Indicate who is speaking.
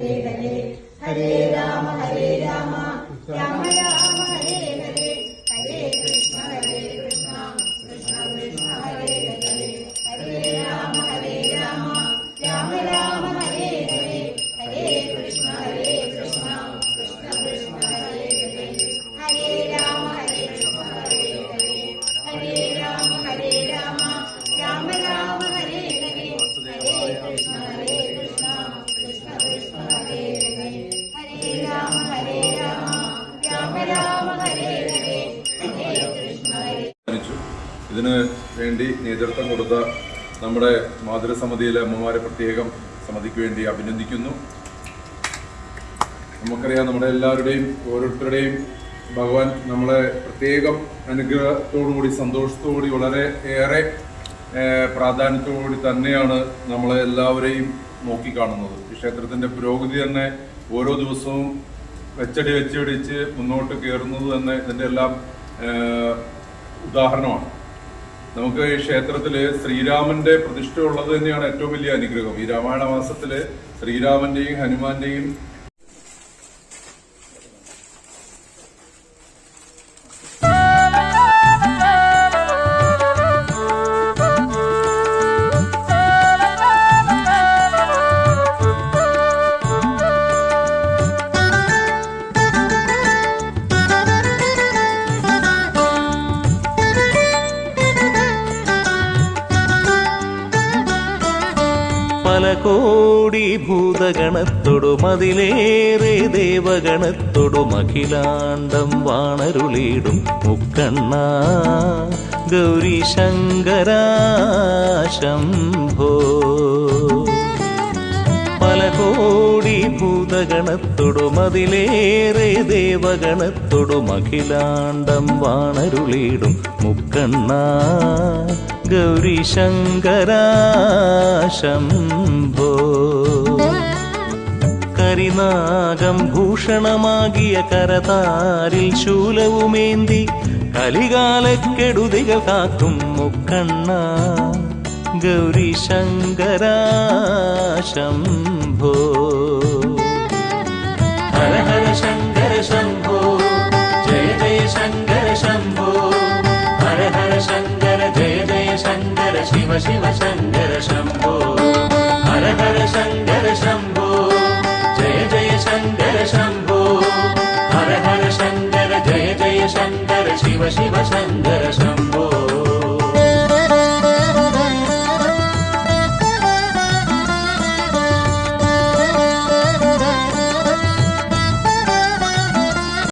Speaker 1: हरे हरे
Speaker 2: हरे ഇതിന് വേണ്ടി നേതൃത്വം കൊടുത്ത നമ്മുടെ മാതൃസമിതിയിലെ അമ്മമാരെ പ്രത്യേകം സമിതിക്ക് വേണ്ടി അഭിനന്ദിക്കുന്നു. നമുക്കറിയാം നമ്മുടെ എല്ലാവരുടെയും ഓരോരുത്തരുടെയും ഭഗവാൻ നമ്മളെ പ്രത്യേകം അനുഗ്രഹത്തോടുകൂടി സന്തോഷത്തോടുകൂടി വളരെ ഏറെ പ്രാധാന്യത്തോടുകൂടി തന്നെയാണ് നമ്മളെ എല്ലാവരെയും നോക്കിക്കാണുന്നത്. ഈ ക്ഷേത്രത്തിന്റെ പുരോഗതി തന്നെ ഓരോ ദിവസവും വെച്ചടി വെച്ചടിച്ച് മുന്നോട്ട് കയറുന്നത് തന്നെ ഇതിന്റെ എല്ലാം ഉദാഹരണമാണ്. നമുക്ക് ഈ ക്ഷേത്രത്തിൽ ശ്രീരാമന്റെ പ്രതിഷ്ഠ ഉള്ളത് തന്നെയാണ് ഏറ്റവും വലിയ അനുഗ്രഹം. ഈ രാമായണ മാസത്തിൽ ശ്രീരാമന്റെയും ഹനുമാന്റെയും
Speaker 3: പല കോടി ഭൂതഗണത്തോടും അതിലേറെ ദേവഗണത്തൊടും അഖിലാണ്ടം വാണരുളിയിടും മുക്കണ്ണ. ഗൗരി ശംഭോ. പല കോടി ഭൂതഗണത്തൊടും അതിലേറെ ദേവഗണത്തൊടും അഖിലാണ്ടം വാണരുളിയിടും മുക്കണ്ണ. ഗൗരി ശങ്കര ശംഭോ. കരിനാഗം ഭൂഷണമാകിയ കരതാരിൽ ശൂലവുമേന്തി കലികാലക്കെടുതികൾ കാക്കും മുക്കണ്ണ. ഗൗരി ശങ്കര ശംഭോ. ഹര ഹര ശങ്കര ശംഭോ. ജയ ജയ ശങ്കര ശംഭോ. ഹര ഹര ശങ്കര ജയ ജയ ശങ്കര ശിവ ശിവ ശങ്കര ശംഭോ.